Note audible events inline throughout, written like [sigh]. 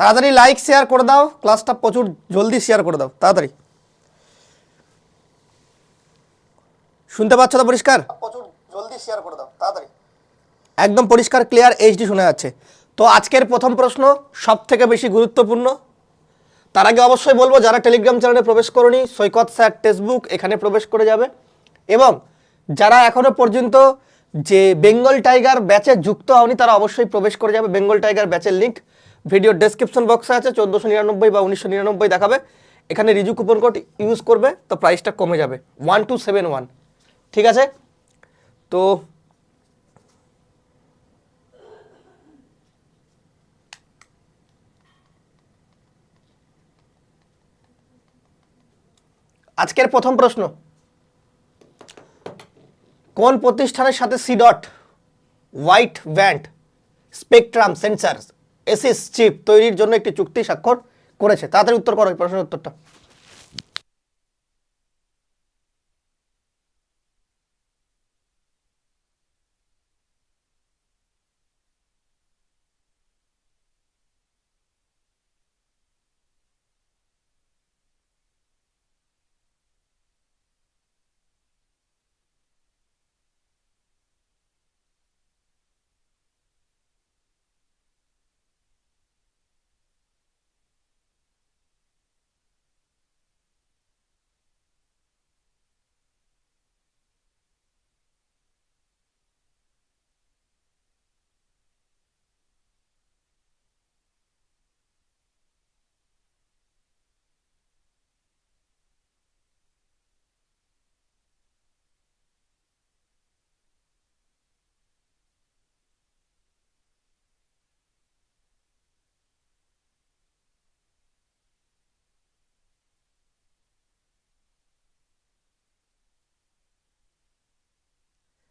তাড়াতাড়ি like share করে দাও। ক্লাসটা প্রচুর জলদি শেয়ার করে দাও। তাড়াতাড়ি। শুনতে পাচ্ছ তো পরিষ্কার? প্রচুর জলদি শেয়ার করে দাও। তাড়াতাড়ি। একদম পরিষ্কার ক্লিয়ার এইচডি শোনা যাচ্ছে। তো আজকের প্রথম প্রশ্ন সব থেকে বেশি গুরুত্বপূর্ণ। তার আগে অবশ্যই বলব যারা টেলিগ্রাম চ্যানেলে প্রবেশ করনি সৈকত স্যার টেক্সটবুক এখানে প্রবেশ করে যাবে। এবং যারা এখনও পর্যন্ত যে বেঙ্গল টাইগার ব্যাচে যুক্ত হওনি তারা অবশ্যই প্রবেশ করে যাবে বেঙ্গল টাইগার ব্যাচের লিঙ্ক ভিডিও ডেসক্রিপশন বক্সে আছে, চোদ্দোশো নিরানব্বই বা উনিশশো নিরানব্বই দেখাবে। এখানে রিজু কুপন কোড ইউজ করবে, তো প্রাইসটা কমে যাবে। ওয়ান টু সেভেন ওয়ান ঠিক আছে? তো আজকের প্রথম প্রশ্ন। কোন প্রতিষ্ঠানের সাথে C-DOT white band spectrum sensor ASIC chip তৈরির জন্য একটি চুক্তি স্বাক্ষর করেছে। তাদের উত্তর করো প্রশ্নের উত্তরটা।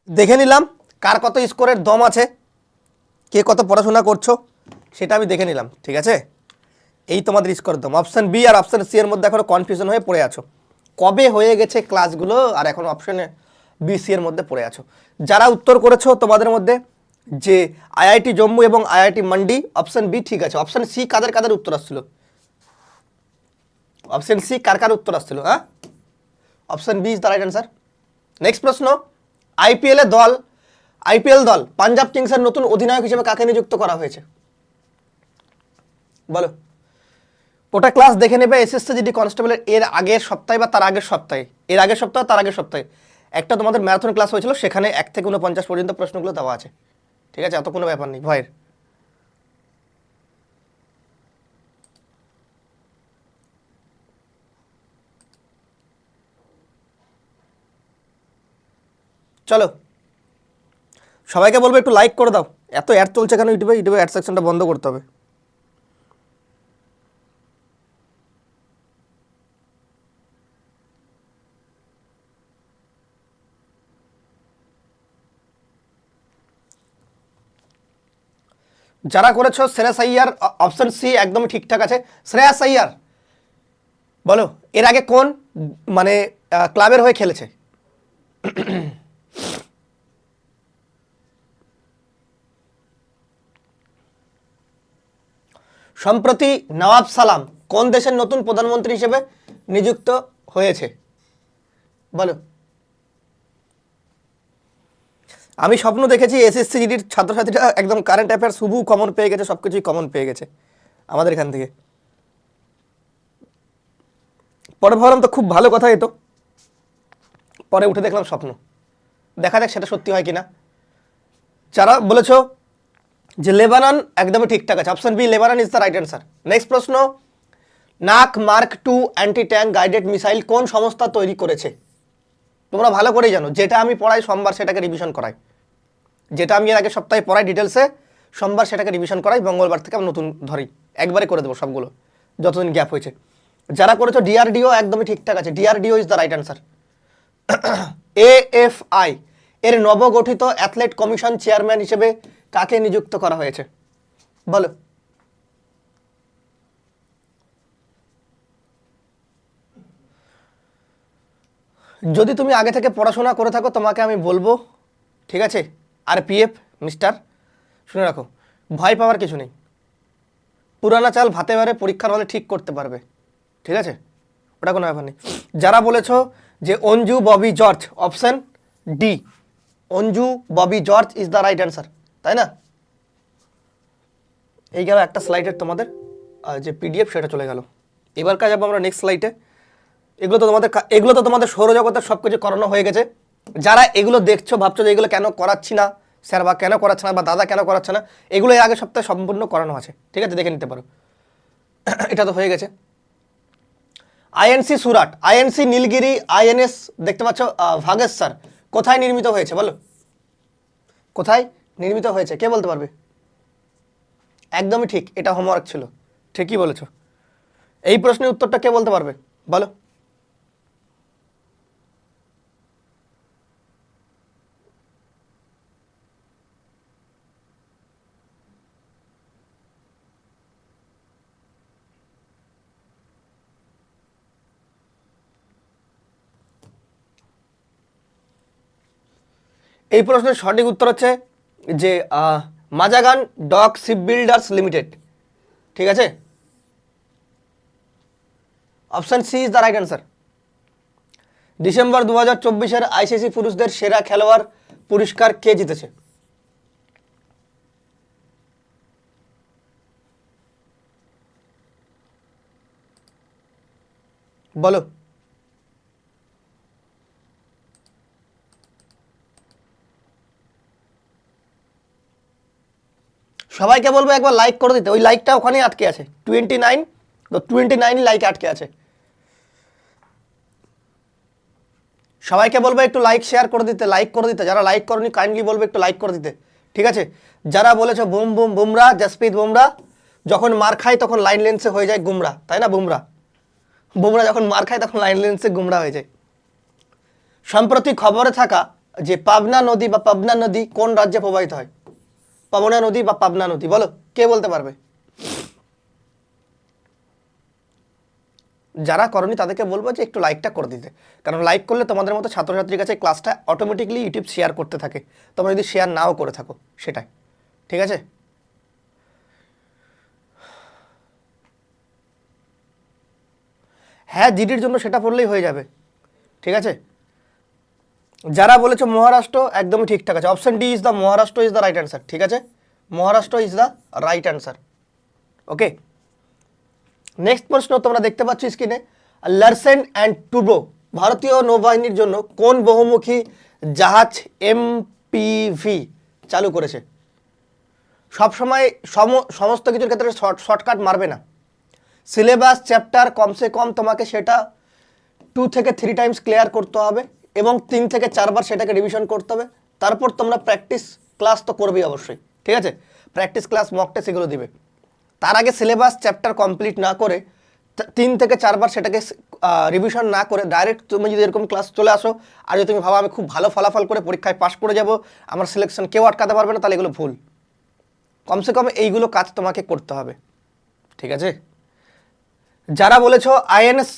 দেখে নিলাম কার কত স্কোরের দম আছে, কে কত পড়াশোনা করছ, সেটা আমি দেখে নিলাম, ঠিক আছে? এই তোমাদের স্কোর দম। অপশান বি আর অপশান সি এর মধ্যে এখনও কনফিউশন হয়ে পড়ে আছো। কবে হয়ে গেছে ক্লাসগুলো আর এখন অপশানে বি সি এর মধ্যে পড়ে আছো? যারা উত্তর করেছ তোমাদের মধ্যে যে আইআইটি জম্মু এবং আইআইটি মান্ডি অপশান বি ঠিক আছে। অপশান সি কাদের কাদের উত্তর আসছিল? অপশান সি কার কার উত্তর আসছিল হ্যাঁ? Option B is the right answer next প্রশ্ন। আইপিএল দল আইপিএল দল, পাঞ্জাব কিংসের নতুন অধিনায়ক হিসেবে কাকে নিযুক্ত করা হয়েছে? বলো। ওটা ক্লাস দেখে নেবে এসএসসি জিডি কনস্টেবলের এর আগের সপ্তাহে বা তার আগের সপ্তাহে। এর আগের সপ্তাহে, তার আগের সপ্তাহে। একটা তোমাদের ম্যারাথন ক্লাস হয়েছিল, সেখানে এক থেকে উনপঞ্চাশ পর্যন্ত প্রশ্নগুলো দেওয়া আছে। ঠিক আছে? এত কোনো ব্যাপার নেই, ভয়ের। চলো। সবাইকে বলব একটু লাইক করে দাও। এত অ্যাড চলছে কেন ইউটিউবে? ইউটিউবে অ্যাড সেকশনটা বন্ধ করতে হবে। যারা করেছ শ্রেয়াস আইয়ার অপশন সি একদমই ঠিকঠাক আছে। শ্রেয়াস আইয়ার, বলো, এর আগে কোন মানে ক্লাবের হয়ে খেলেছে? সম্প্রতি নওয়াব সালাম কোন দেশের নতুন প্রধানমন্ত্রী হিসেবে নিযুক্ত হয়েছে? বলো। আমি স্বপ্ন দেখেছি এসএসসি জিডির ছাত্রছাত্রীরা একদম কারেন্ট অ্যাফেয়ার্স হুবু কমন পেয়ে গেছে সব কিছুই কমন পেয়ে গেছে আমাদের এখান থেকে। পরে ভাবলাম তো খুব ভালো কথা এতো পরে উঠে দেখলাম স্বপ্ন। দেখা যাক সেটা সত্যি হয় কিনা। যারা বলেছ যে লেবানন একদমই ঠিকঠাক আছে। Option B Lebanon is the right answer next প্রশ্ন, নাক mark two anti tank guided missile কোন সংস্থা তৈরি করেছে? তোমরা ভালো করেই জানো, যেটা আমি পড়াই সোমবার সেটাকে রিভিশন করাই। যেটা আমি এর আগে সপ্তাহে পড়াই ডিটেলসে সোমবার সেটাকে রিভিশন করাই, মঙ্গলবার থেকে আমি নতুন ধরি। একবারে করে দেবো সবগুলো, যতদিন গ্যাপ হয়েছে। যারা করেছ ডিআরডিও একদমই ঠিকঠাক আছে। DRDO is the right answer AFI এর নবগঠিত অ্যাথলেট কমিশন চেয়ারম্যান হিসেবে কাকে নিযুক্ত করা হয়েছে? বলো। যদি তুমি আগে থেকে পড়াশোনা করে থাকো, তোমাকে আমি বলব, ঠিক আছে? আর পিএফ মিস্টার, শুনে রাখো, ভয় পাওয়ার কিছু নেই। পুরানা চাল ভাতে বারে পরীক্ষার হলে ঠিক করতে পারবে, ঠিক আছে? ওটা কোনো ব্যাপার নেই। যারা বলেছ যে Anju, Bobby, George, option D. Anju, Bobby, George is the right answer. তাই না? এই গেল একটা স্লাইডের তোমাদের যে পিডিএফ সেটা চলে গেল। এবার কাজ যাব আমরা নেক্সট স্লাইডে এগুলো তো তোমাদের এগুলো তো তোমাদের সৌরজগতের সব কিছু করানো হয়ে গেছে। যারা এগুলো দেখছ ভাবছ যে এগুলো কেন করাচ্ছি না স্যার বা কেন করাচ্ছে না বা দাদা কেন করাচ্ছে না এগুলো এর আগের সপ্তাহে সম্পূর্ণ করানো আছে। ঠিক আছে দেখে নিতে পারো। [clears throat] এটা তো হয়ে গেছে। INC Surat INC Nilgiri INS দেখতে পাচ্ছ আহ, ভাগেশ্বর কোথায় নির্মিত হয়েছে বলো? কোথায়? নির্মিত হয়েছে। কে বলতে পারবে? একদমই ঠিক, এটা হোমওয়ার্ক ছিল। ঠিকই বলেছ। এই প্রশ্নের উত্তরটা কে বলতে পারবে? বলো। এই প্রশ্নের সঠিক উত্তর হচ্ছে যে Mazagon dock ship builders limited. ঠিক আছে? Option C is the right answer. December দু হাজার চব্বিশের আইসিসি পুরুষদের সেরা খেলোয়াড় পুরস্কার কে জিতেছে? বলো। সবাইকে বলব একবার লাইক করে দিতে। ওই লাইকটা ওখানেই আটকে আছে। টোয়েন্টি নাইন তো টোয়েন্টি নাইন লাইক আটকে আছে। সবাইকে বলব একটু লাইক শেয়ার করে দিতে লাইক করে দিতে। যারা লাইক করনি কাইন্ডলি বলব একটু লাইক করে দিতে। ঠিক আছে? যারা বলেছ বুম বুম, বুমরা, জাসপ্রীত বুমরা, যখন মার খায় তখন লাইন লেন্সে হয়ে যায় গুমরা। তাই না, বুমরা? বুমরা যখন মার খায় তখন লাইন লেন্সে গুমরা হয়ে যায়। সম্প্রতি খবরে থাকা যে পাবনা নদী বা পাবনা নদী কোন রাজ্যে প্রবাহিত হয়? পাবনা নদী বা পাবনা নদী, বলো, কে বলতে পারবে? যারা করনি তাদেরকে বলব যে একটু লাইকটা করে দিতে। কারণ লাইক করলে তোমাদের মতো ছাত্রছাত্রীর কাছে ক্লাসটা অটোমেটিকলি ইউটিউব শেয়ার করতে থাকে। তোমরা যদি শেয়ার নাও করে থাকো, সেটাই। ঠিক আছে? হ্যাঁ জিডির জন্য সেটা পড়লেই হয়ে যাবে। ঠিক আছে? যারা বলেছে মহারাষ্ট্র একদমই ঠিকঠাক আছে। Option D is the Maharashtra is the right answer ঠিক আছে? Maharashtra is the right answer okay next প্রশ্ন তোমরা দেখতে পাচ্ছ স্ক্রিনে লার্সেন অ্যান্ড টুব্রো ভারতীয় নৌবাহিনীর জন্য কোন বহুমুখী জাহাজ এমপিভি চালু করেছে? সবসময় সম, সমস্ত কিছুর ক্ষেত্রে শর্ট, শর্টকাট মারবে না। সিলেবাস চ্যাপ্টার কমসে কম তোমাকে সেটা টু থেকে থ্রি টাইমস ক্লিয়ার করতে হবে। এবং তিন থেকে চারবার সেটাকে রিভিশন করতে হবে। তারপর তোমরা প্র্যাকটিস ক্লাস তো করবেই অবশ্যই, ঠিক আছে? প্র্যাকটিস ক্লাস মক টেস্ট এগুলো দিবে। তার আগে সিলেবাস চ্যাপ্টার কমপ্লিট না করে তিন থেকে চারবার সেটাকে রিভিশন না করে ডাইরেক্ট তুমি যদি এরকম ক্লাস চলে আসো, আর যদি তুমি ভাবো আমি খুব ভালো ফলাফল করে পরীক্ষায় পাশ করে যাব, আমার সিলেকশন কেউ আটকাতে পারবে না, তাহলে এগুলো ভুল। কমসে কম এইগুলো কাজ তোমাকে করতে হবে, ঠিক আছে? যারা বলেছ আইএনএস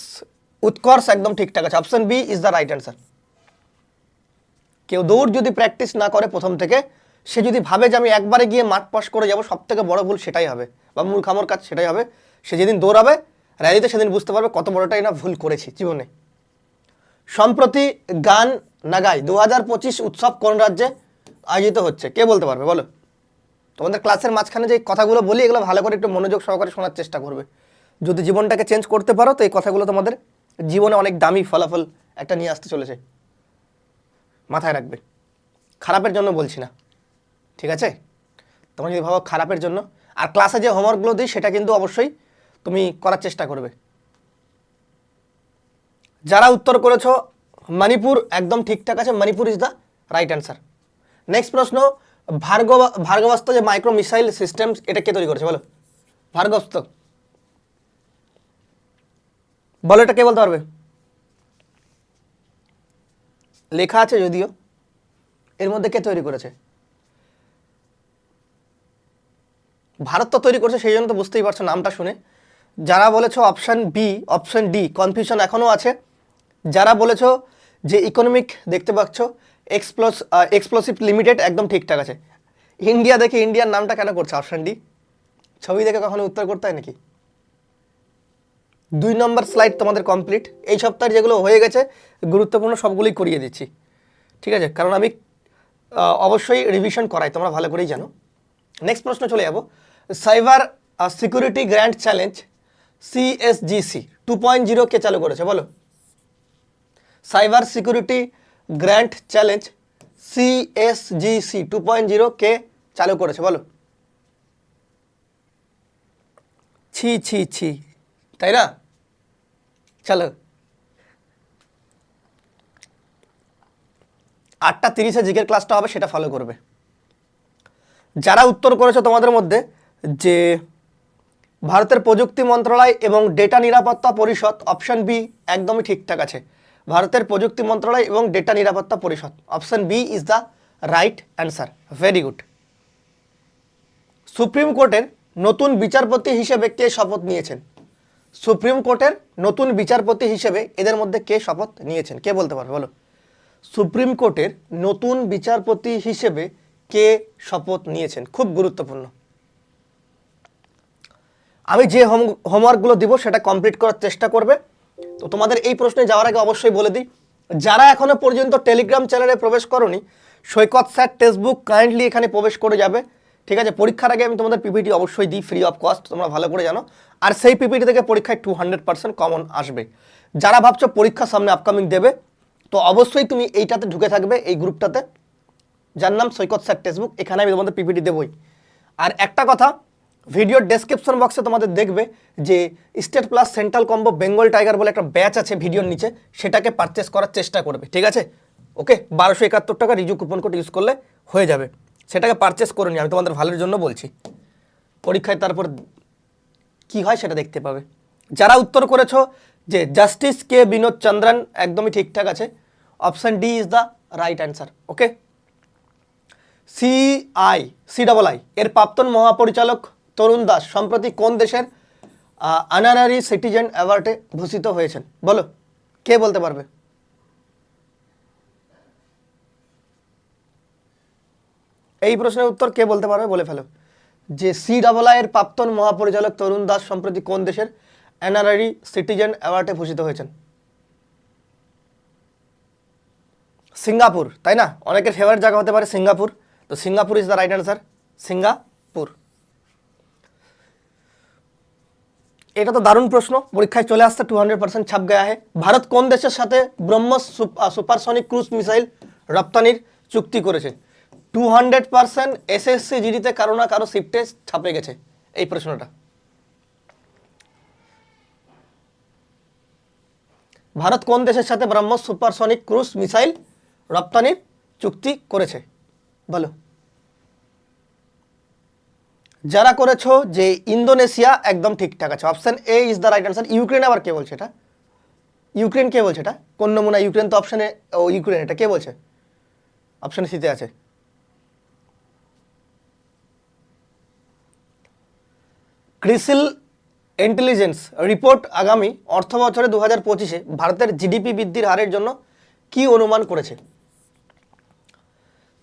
উৎকর্ষ একদম ঠিকঠাক আছে। Option B is the right answer কেউ দৌড় যদি প্র্যাকটিস না করে প্রথম থেকে, সে যদি ভাবে যে আমি একবারে গিয়ে মাঠ পাস করে যাব সব থেকে বড় ভুল সেটাই হবে বা মূল মূর্খামর কাজ সেটাই হবে। সে যেদিন দৌড়াবে র্যালিতে সেদিন বুঝতে পারবে কত বড়টাই না ভুল করেছি জীবনে। সম্প্রতি গান নাগাই দু হাজার পঁচিশ উৎসব কোন রাজ্যে আয়োজিত হচ্ছে? কে বলতে পারবে? বলো। তোমাদের ক্লাসের মাঝখানে যে কথাগুলো বলি, এগুলো ভালো করে একটু মনোযোগ সহকারে শোনার চেষ্টা করবে। যদি জীবনটাকে চেঞ্জ করতে পারো, তো এই কথাগুলো তোমাদের জীবনে অনেক দামি ফলাফল একটা নিয়ে আসতে চলেছে। মাথায় রাখবে। খারাপের জন্য বলছি না। ঠিক আছে? তোমরা যদি ভাবো খারাপের জন্য, আর ক্লাসে যে হোমওয়ার্কগুলো দিই, সেটা কিন্তু অবশ্যই তুমি করার চেষ্টা করবে। যারা উত্তর করেছ, মণিপুর একদম ঠিকঠাক আছে, Manipur is the right answer next প্রশ্ন, ভার্গব ভার্গবাস্ত যে মাইক্রো মিসাইল সিস্টেম এটা কে তৈরি করেছে বলো? ভার্গবস্ত বলো এটা কে বলতে পারবে? লেখা আছে যদিও, এর মধ্যে কে তৈরি করেছে? ভারত তো তৈরি করছে, সেই জন্য তো বুঝতেই পারছ নামটা শুনে। যারা বলেছ option B option D confusion এখনও আছে। যারা বলেছ যে ইকোনমিক দেখতে পাচ্ছ এক্সপ্লোস এক্সপ্লোসিভ লিমিটেড একদম ঠিকঠাক আছে। ইন্ডিয়া দেখে ইন্ডিয়ার নামটা কেন করছে অপশান ডি ছবি দেখে কখনো উত্তর করতে হয় নাকি? দুই নম্বর স্লাইড তোমাদের কমপ্লিট এই সপ্তাহের যেগুলো হয়ে গেছে, গুরুত্বপূর্ণ সবগুলোই করিয়ে দিচ্ছি। ঠিক আছে? কারণ আমি অবশ্যই রিভিশন করাই, তোমরা ভালো করেই জানো। নেক্সট প্রশ্ন চলে যাব। Cyber security grand challenge CSGC two point zero কে চালু করেছে, বলো। Cyber security grand challenge CSGC two point zero কে চালু করেছে, বলো। ছি ছি ছি। তাই না? চলো। আটটা তিরিশে জিকের ক্লাসটা হবে, সেটা ফলো করবে। যারা উত্তর করেছ তোমাদের মধ্যে যে ভারতের প্রযুক্তি মন্ত্রণালয় এবং ডেটা নিরাপত্তা পরিষদ অপশন বি একদমই ঠিকঠাক আছে। ভারতের প্রযুক্তি মন্ত্রণালয় এবং ডেটা নিরাপত্তা পরিষদ option B is the right answer very good supreme কোর্টের নতুন বিচারপতি হিসেবে কে শপথ নিয়েছেন? সুপ্রিম কোর্টের নতুন বিচারপতি হিসেবে এদের মধ্যে কে শপথ নিয়েছেন? কে বলতে পারবে? বলো। সুপ্রিম কোর্টের নতুন বিচারপতি হিসেবে কে শপথ নিয়েছেন? খুব গুরুত্বপূর্ণ। আমি যে হোম, হোমওয়ার্কগুলো দিব সেটা কমপ্লিট করার চেষ্টা করবে। তো তোমাদের এই প্রশ্নে যাওয়ার আগে অবশ্যই বলে দিই, যারা এখনও পর্যন্ত টেলিগ্রাম চ্যানেলে প্রবেশ করনি, সৈকত স্যার টেক্সটবুক কাইন্ডলি এখানে প্রবেশ করে যাবে। ঠিক আছে, পরীক্ষার আগে আমি তোমাদের পিপিটি অবশ্যই দিই ফ্রি অফ কস্ট তোমরা ভালো করে জানো। আর সেই পিপিটি থেকে পরীক্ষায় টু হান্ড্রেড পার্সেন্ট কমন আসবে। যারা ভাবছ পরীক্ষা সামনে আপকামিং দেবে, তো অবশ্যই তুমি এইটাতে ঢুকে থাকবে, এই গ্রুপটাতে। যার নাম সৈকত স্যার টেক্সটবুক এখানে আমি তোমাদের পিপিটি দেবই। আর একটা কথা ভিডিওর ডেসক্রিপশন বক্সে তোমাদের দেখবে যে state plus central combo Bengal tiger বলে একটা ব্যাচ আছে ভিডিওর নিচে, সেটাকে পারচেস করার চেষ্টা করবে, ঠিক আছে? ওকে বারোশো একাত্তর টাকা রিজু কুপন কোড ইউজ করলে হয়ে যাবে। সেটাকে পারচেস করে আমি তোমাদের ভালোর জন্য বলছি। পরীক্ষায় তারপর কি হয় সেটা দেখতে পাবে। যারা উত্তর করেছ যে জাস্টিস কে বিনোদ চন্দ্রন একদমই ঠিকঠাক আছে option D is the right answer okay C I C double I এর প্রাক্তন মহাপরিচালক তরুণ দাস সম্প্রতি কোন দেশের আনারারি সিটিজেন অ্যাওয়ার্ডে ভূষিত হয়েছেন? বলো, কে বলতে পারবে? এই প্রশ্নের উত্তর কে বলতে পারবে বলে ফেলো। যে সি ডাবল এর প্রাক্তন মহাপরিচালক তরুণ দাস সম্প্রতি কোন দেশের অ্যানারারি সিটিজেন অ্যাওয়ার্ডে ভূষিত হয়েছেন? সিঙ্গাপুর, তাই না? অনেকের ফেভারিট জায়গা হতে পারে সিঙ্গাপুর। তো Singapore is the right answer Singapore. এটা তো দারুণ প্রশ্ন, পরীক্ষায় চলে আসছে টু হান্ড্রেড পার্সেন্ট ছাপ গয়া है ভারত কোন দেশের সাথে ব্রহ্মস সুপারসনিক ক্রুজ মিসাইল রপ্তানির চুক্তি করেছে? টু হান্ড্রেড পার্সেন্ট এসএসসি জিডিতে কারও না কারও শিফটে ছাপে গেছে। এই প্রশ্নটা। ভারত কোন দেশের সাথে ব্রহ্মস সুপারসনিক ক্রুজ মিসাইল রপ্তানির চুক্তি করেছে? বলো। যারা করেছ যে ইন্দোনেশিয়া একদম ঠিকঠাক আছে। Option A is the right answer Ukraine আবার কে বলছে এটা? ইউক্রেন কে বলছে এটা? কোন নমুনা? ইউক্রেন তো অপশানে ও ইউক্রেন, এটা কে বলছে? অপশানে সিতে আছে। ক্রিসিল ইন্টেলিজেন্স রিপোর্ট আগামী অর্থ বছরে দু হাজার পঁচিশে ভারতের জিডিপি বৃদ্ধির হারের জন্য কি অনুমান করেছে?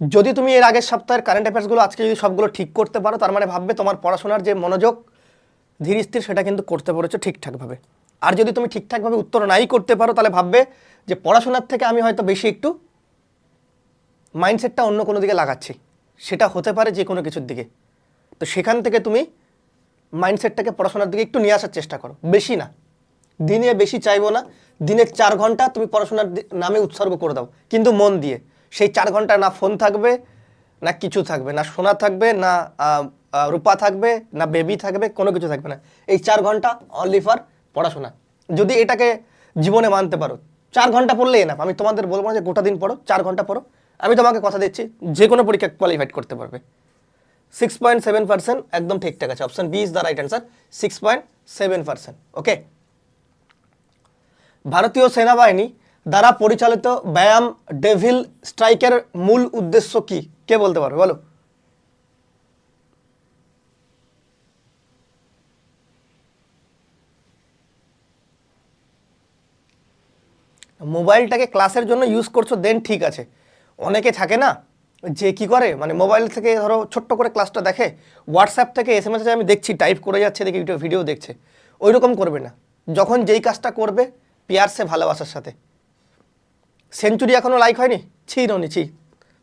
যদি তুমি এর আগের সপ্তাহের কারেন্ট অ্যাফেয়ার্সগুলো আজকে যদি সবগুলো ঠিক করতে পারো, তার মানে ভাববে তোমার পড়াশোনার যে মনোযোগ ধীর স্থির সেটা কিন্তু করতে পেরেছ ঠিকঠাকভাবে। আর যদি তুমি ঠিকঠাকভাবে উত্তর নাই করতে পারো, তাহলে ভাববে যে পড়াশোনার থেকে আমি হয়তো বেশি একটু মাইন্ডসেটটা অন্য কোনো দিকে লাগাচ্ছি। সেটা হতে পারে যে কোনো কিছুর দিকে। তো সেখান থেকে তুমি মাইন্ডসেটটাকে পড়াশোনার দিকে একটু নিয়ে আসার চেষ্টা করো। বেশি না। দিনে বেশি চাইব না। দিনের চার ঘণ্টা তুমি পড়াশোনার নামে উৎসর্গ করে দাও। কিন্তু মন দিয়ে। সেই চার ঘণ্টা না ফোন থাকবে, না কিছু থাকবে। না সোনা থাকবে, না রূপা থাকবে, না বেবি থাকবে, কোনো কিছু থাকবে না। এই চার ঘণ্টা অনলি ফর পড়াশোনা। যদি এটাকে জীবনে মানতে পারো, চার ঘণ্টা পড়লে না আমি তোমাদের বলব না যে গোটা দিন পড়ো, চার ঘণ্টা পড়ো। আমি তোমাকে কথা দিচ্ছি, যে কোনো পরীক্ষা কোয়ালিফাইড করতে পারবে। সিক্স পয়েন্ট সেভেন পার্সেন্ট একদম ঠিকঠাক আছে। Option B is the right answer six point seven percent okay ভারতীয় সেনাবাহিনী দ্বারা পরিচালিত ব্যায়াম ডেভিল স্ট্রাইকের মূল উদ্দেশ্য কি? কে বলতে পারবে? বলো। মোবাইলটাকে ক্লাসের জন্য ইউজ করছ দেন ঠিক আছে। অনেকে থাকে না যে কি করে? মানে মোবাইল থেকে ধরো ছোট্ট করে ক্লাসটা দেখে হোয়াটসঅ্যাপ থেকে এস এম এস আমি দেখছি টাইপ করে যাচ্ছে, দেখি ভিডিও ভিডিও দেখছে। ওই রকম করবে না। যখন যেই কাজটা করবে পিয়ারসে ভালোবাসার সাথে। সেঞ্চুরি এখনও লাইক হয়নি? ছি রনি ছি।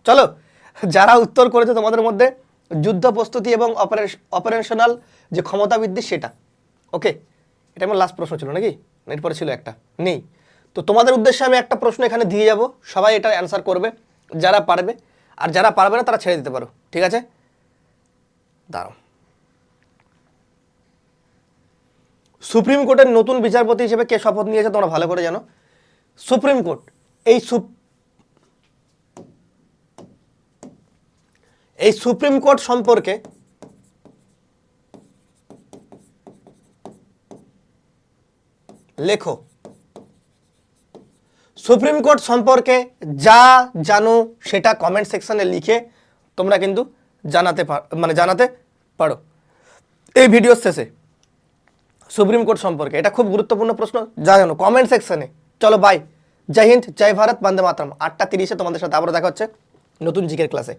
চলো, যারা উত্তর করেছে তোমাদের মধ্যে, যুদ্ধ প্রস্তুতি এবং অপারেশনাল যে ক্ষমতা বৃদ্ধি সেটা। ওকে এটা আমার লাস্ট প্রশ্ন ছিল নাকি? এরপরে ছিল একটা। নেই। তো তোমাদের উদ্দেশ্যে আমি একটা প্রশ্ন এখানে দিয়ে যাব। সবাই এটা অ্যান্সার করবে, যারা পারবে। আর যারা পারবে না, তারা ছেড়ে দিতে পারো। ঠিক আছে? দাঁড়াও। সুপ্রিম কোর্টের নতুন বিচারপতি হিসেবে কে শপথ নিয়েছে তোমরা ভালো করে জানো? সুপ্রিম কোর্ট, এই এই সুপ্রিম কোর্ট সম্পর্কে লেখো। সুপ্রিম কোর্ট সম্পর্কে যা জানো সেটা কমেন্ট সেকশানে লিখে তোমরা কিন্তু জানাতে মানে জানাতে পারো। এই ভিডিওর শেষে সুপ্রিম কোর্ট সম্পর্কে এটা খুব গুরুত্বপূর্ণ প্রশ্ন, যা জানো কমেন্ট সেকশানে চলো বাই জয় হিন্দ, জয় ভারত, বন্দে মাতরম। আটটা তিরিশে তোমাদের সাথে আবারও দেখা হচ্ছে নতুন জিকের ক্লাসে